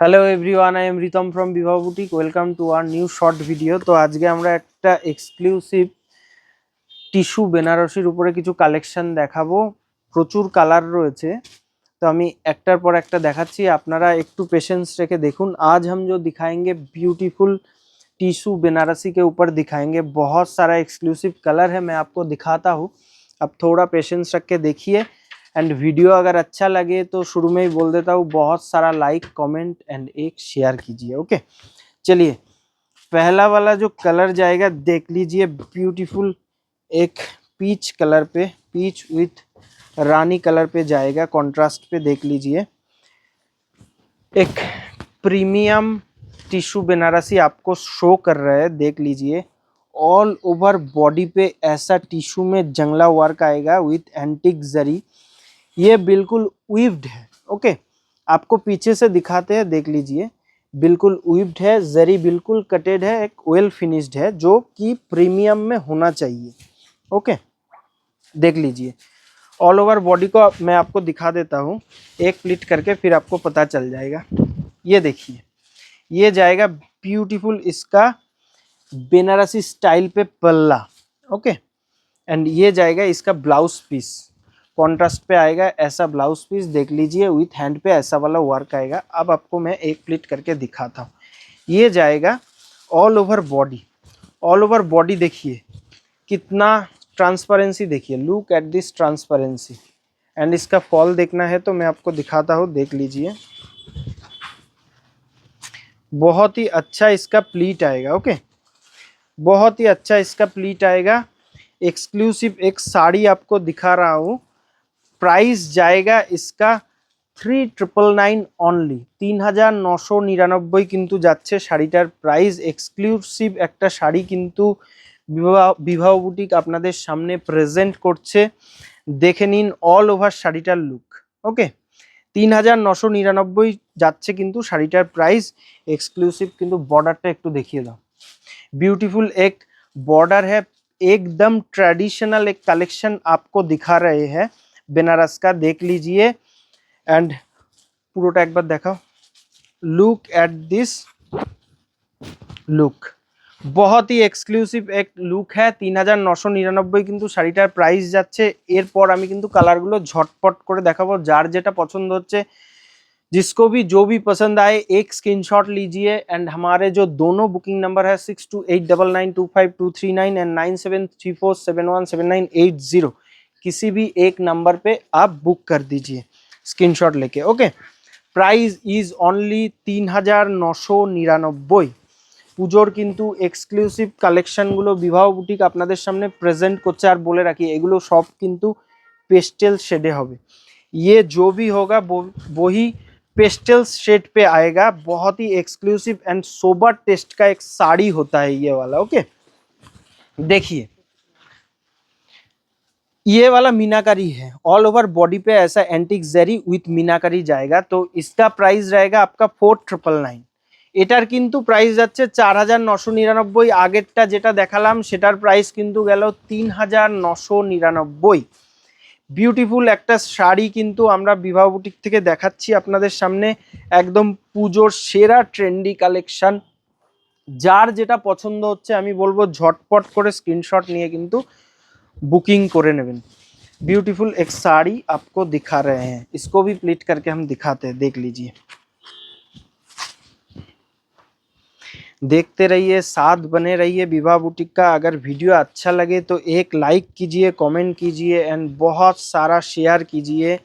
hello everyone I am Ritam from Bibaha boutique welcome to our new short video তো আজকে আমরা একটা exclusive tissue বেনারসির উপরে কিছু কালেকশন দেখাবো প্রচুর কালার রয়েছে তো আমি একটার পর একটা দেখাচ্ছি আপনারা একটু पेशेंस রেখে দেখুন आज हम जो दिखाएंगे ब्यूटीफुल टिश्यू बनारसी के ऊपर दिखाएंगे बहुत सारा एक्सक्लूसिव कलर है मैं आपको दिखाता हूँ अब थोड़ा पेशेंस रख के देखिए एंड वीडियो अगर अच्छा लगे तो शुरू में ही बोल देता हूँ, बहुत सारा लाइक कमेंट एंड एक शेयर कीजिए ओके चलिए, पहला वाला जो कलर जाएगा, देख लीजिए ब्यूटीफुल एक पीच कलर पे पीच विथ रानी कलर पे जाएगा कंट्रास्ट पे देख लीजिए। एक प्रीमियम टिश्यू बनारसी आपको शो कर रहा है, देख लीजिए। ऑल ओवर बॉडी पे ऐसा टिश्यू में जंगला वर्क आएगा विथ एंटिक जरी ये बिल्कुल विव्ड है ओके आपको पीछे से दिखाते हैं, देख लीजिए। बिल्कुल विव्ड है, जरी बिल्कुल कटेड है, एक वेल फिनिश्ड है, जो कि प्रीमियम में होना चाहिए ओके देख लीजिए। ऑल ओवर बॉडी को मैं आपको दिखा देता हूँ। एक प्लीट करके फिर आपको पता चल जाएगा। ये देखिए, ये जाएगा ब्यूटीफुल इसका बेनारसी स्टाइल पे पल्ला ओके एंड ये जाएगा इसका ब्लाउज पीस कॉन्ट्रास्ट पे आएगा ऐसा ब्लाउज पीस, देख लीजिए, विथ हैंड पे ऐसा वाला वर्क आएगा। अब आपको मैं एक प्लीट करके दिखाता हूँ। ये जाएगा all over body all over body देखिए, कितना ट्रांसपेरेंसी देखिए। Look at this transparency and इसका फॉल देखना है तो मैं आपको दिखाता हूँ, देख लीजिए। बहुत ही अच्छा इसका प्लीट आएगा ओके बहुत ही अच्छा इसका प्लीट आएगा। एक्सक्लूसिव एक साड़ी आपको दिखा रहा हूँ। प्राइस जाएगा इसका থ্রি ট্রিপল নাইন অনলি তিন হাজার নশো নিরানব্বই কিন্তু যাচ্ছে শাড়িটার প্রাইস এক্সক্লুসিভ একটা শাড়ি কিন্তু বিবাহ বিবাহ বুটিক আপনাদের সামনে প্রেজেন্ট করছে দেখে নিন অল ওভার শাড়িটার লুক ওকে তিন হাজার নশো নিরানব্বই যাচ্ছে কিন্তু শাড়িটার প্রাইস এক্সক্লুসিভ কিন্তু বর্ডারটা একটু দেখিয়ে দাও ब्यूटीफुल एक बॉर्डर है एकदम ट्रेडिशनल एक कलेक्शन आपको दिखा रहे हैं बनारस का देख लीजिए एंड পুরোটা একবার দেখাও लुक एट दिस लुक बहुत ही এক্সক্লুসিভ এক লুক হ্যাঁ তিন হাজার নশো নিরানব্বই কিন্তু শাড়িটার প্রাইস যাচ্ছে এরপর আমি কিন্তু কালারগুলো ঝটপট করে দেখাবো যার যেটা পছন্দ হচ্ছে जिसको भी जो भी पसंद आए एक स्क्रीनशॉट लीजिए एंड हमारे जो दोनों बुकिंग नंबर है six two eight double nine two five two three nine and nine seven three four seven one seven nine eight zero किसी भी एक नंबर पे आप बुक कर दीजिए स्क्रीनशॉट लेके ओके प्राइस इज অনলি তিন হাজার নশো নিরানব্বই পুজোর কিন্তু এক্সক্লুসিভ কালেকশনগুলো বিবাহ বুটিক আপনাদের সামনে প্রেজেন্ট করছে আর বলে রাখি এগুলো সব কিন্তু পেস্টেল শেডে হবে ये जो भी होगा वो वही पेस्टल शेड पे आएगा बहुत ही एक्सक्लूसिव एंड सोबर टेस्ट का एक साड़ी होता है ये वाला ओके देखिए ये वाला मीनाकारी है ऑल ओवर बॉडी पे ऐसा एंटिक जेरी विथ मीनाकारी जाएगा तो इसका प्राइस रहेगा आपका फोर ट्रिपल नाइन এটার কিন্তু প্রাইস যাচ্ছে চার হাজার নশো নিরানব্বই আগেরটা যেটা দেখালাম সেটার প্রাইস কিন্তু গেল তিন হাজার নশো নিরানব্বই বিউটিফুল একটা শাড়ি কিন্তু আমরা বিবাহ বুটিক থেকে দেখাচ্ছি আপনাদের সামনে একদম পুজোর সেরা ট্রেন্ডি কালেকশন যার যেটা পছন্দ হচ্ছে আমি বলবো ঝটপট করে স্ক্রিনশট নিয়ে কিন্তু बुकिंग করে নেবেন ब्यूटीफुल एक साड़ी आपको दिखा रहे हैं इसको भी प्लीट करके हम दिखाते हैं देख लीजिए देखते रहिए साथ बने रहिए विवाह बुटीक का अगर वीडियो अच्छा लगे तो एक लाइक कीजिए कमेंट कीजिए एंड बहुत सारा शेयर कीजिए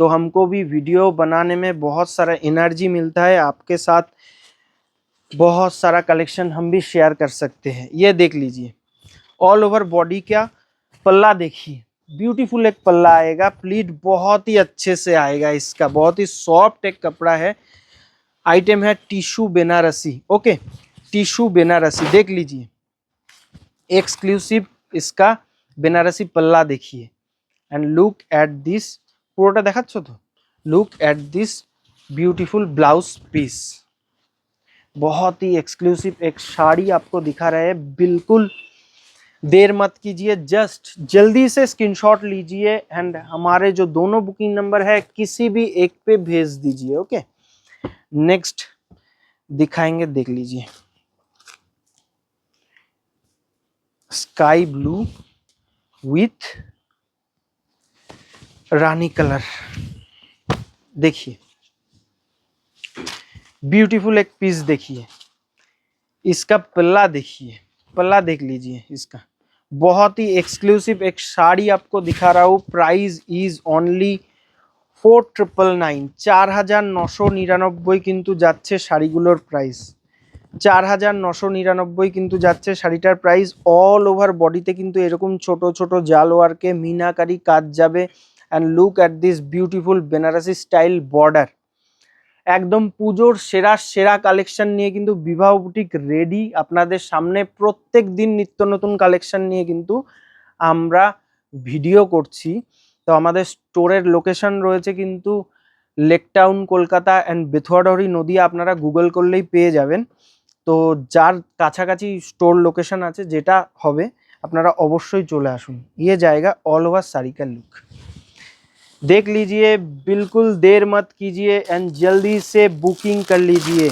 तो हमको भी वीडियो बनाने में बहुत सारा एनर्जी मिलता है आपके साथ बहुत सारा कलेक्शन हम भी शेयर कर सकते हैं ये देख लीजिए ऑल ओवर बॉडी का पल्ला देखिए ब्यूटीफुल एक पल्ला आएगा प्लीट बहुत ही अच्छे से आएगा इसका बहुत ही सॉफ्ट एक कपड़ा है आइटम है tissue Benarasi okay tissue Benarasi देख लीजिए एक्सक्लूसिव इसका बेनारसी पल्ला देखिए एंड लुक एट दिस পুরোটা দেখাচ্ছ তো look at this beautiful blouse piece बहुत ही एक्सक्लूसिव एक साड़ी आपको दिखा रहे हैं बिल्कुल देर मत कीजिए, जस्ट जल्दी से स्क्रीनशॉट लीजिए एंड हमारे जो दोनों बुकिंग नंबर है, किसी भी एक पे भेज दीजिए ओके नेक्स्ट दिखाएँगे, देख लीजिए। Sky blue with rani colour. देखिए। ब्यूटीफुल एक पीस देखिए। इसका पल्ला देखिए, पल्ला देख लीजिए इसका। बहुत ही एक्सक्लूसिव एक साड़ी आपको दिखा रहा हूँ price is only four triple nine চার হাজার নশো নিরানব্বই কিন্তু যাচ্ছে শাড়িগুলোর প্রাইস চার হাজার নশো নিরানব্বই কিন্তু যাচ্ছে শাড়িটার প্রাইস অল ওভার বডিতে কিন্তু এরকম ছোট ছোট জাল ওয়ার্কে মিনাকারি কাজ যাবে and look at this beautiful Benarasi style border একদম পুজোর সেরা সেরা কালেকশন নিয়ে কিন্তু বিবাহ বুটিক রেডি আপনাদের সামনে প্রত্যেক দিন নিত্য নতুন কালেকশন নিয়ে কিন্তু আমরা ভিডিও করছি। তো আমাদের স্টোরের লোকেশন রয়েছে কিন্তু লেকটাউন কলকাতা অ্যান্ড বেথুয়াডহরি নদী আপনারা গুগল করলেই পেয়ে যাবেন। তো যার কাছাকাছি স্টোর লোকেশন আছে যেটা হবে, আপনারা অবশ্যই চলে আসুন। ইয়ে জায়গা অল ওভার সারিকার লুক देख लीजिए, बिल्कुल देर मत कीजिए एंड जल्दी से बुकिंग कर लीजिए।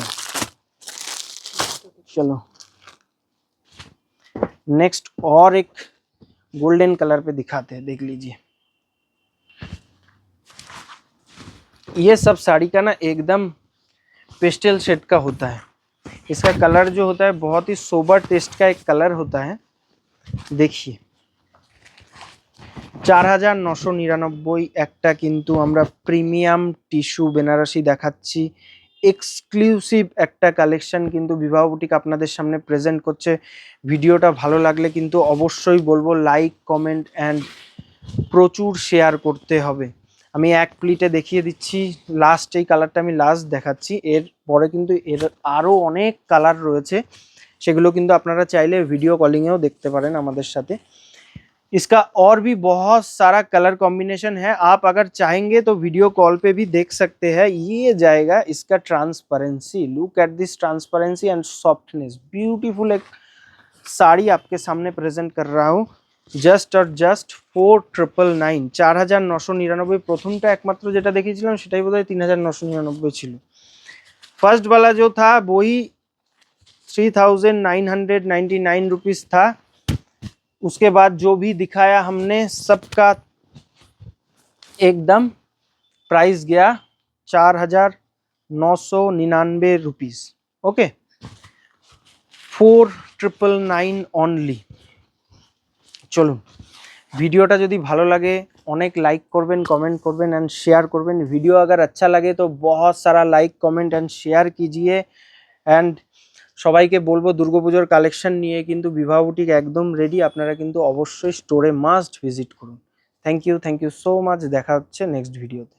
चलो। नेक्स्ट और एक गोल्डन कलर पे दिखाते हैं, देख लीजिए। ये सब साड़ी का ना एकदम पेस्टल शेड का होता है। इसका कलर जो होता है, बहुत ही सोबर टेस्ट का एक कलर होता है। देखिए। চার হাজার নশো নিরানব্বই একটা কিন্তু আমরা প্রিমিয়াম টিস্যু বেনারসি দেখাচ্ছি। এক্সক্লুসিভ একটা কালেকশন কিন্তু বিবাহ বুটিক আপনাদের সামনে প্রেজেন্ট করছে। ভিডিওটা ভালো লাগলে কিন্তু অবশ্যই বলব লাইক, কমেন্ট অ্যান্ড প্রচুর শেয়ার করতে হবে। আমি এক প্লিটে দেখিয়ে দিচ্ছি, লাস্ট এই কালারটা আমি লাস্ট দেখাচ্ছি। এর পরে কিন্তু এর আরও অনেক কালার রয়েছে। সেগুলো কিন্তু আপনারা চাইলে ভিডিও কলিংয়েও দেখতে পারেন আমাদের সাথে। इसका और भी बहुत सारा कलर कॉम्बिनेशन है आप अगर चाहेंगे तो वीडियो कॉल पे भी देख सकते हैं ये जाएगा इसका transparency look at this transparency and softness beautiful एक साड़ी आपके सामने प्रेजेंट कर रहा हूँ জাস্ট আর জাস্ট ফোর ট্রিপল নাইন চার হাজার নশো নিরানব্বই প্রথমটা একমাত্র যেটা দেখিয়েছিলাম সেটাই বোধহয় তিন হাজার নশো নিরানব্বই ছিল फर्स्ट वाला जो था वही three thousand nine hundred ninety nine rupees था उसके बाद जो भी दिखाया हमने, सबका एकदम प्राइस गया चार हज़ार नौ सौ निन्यानवे rupees okay four triple nine only চলুন ভিডিওটা जो भलो लगे, अनेक लाइक करबें कमेंट करबें एंड शेयर करबें वीडियो अगर अच्छा लगे तो बहुत सारा लाइक कमेंट एंड शेयर कीजिए। एंड সবাইকে বলব দুর্গাপুজোর কালেকশন নিয়ে কিন্তু বিবাহ বুটিক একদম রেডি আপনারা কিন্তু অবশ্যই স্টোরে মাস্ট ভিজিট করুন। Thank you thank you so much দেখা হচ্ছে নেক্সট ভিডিওতে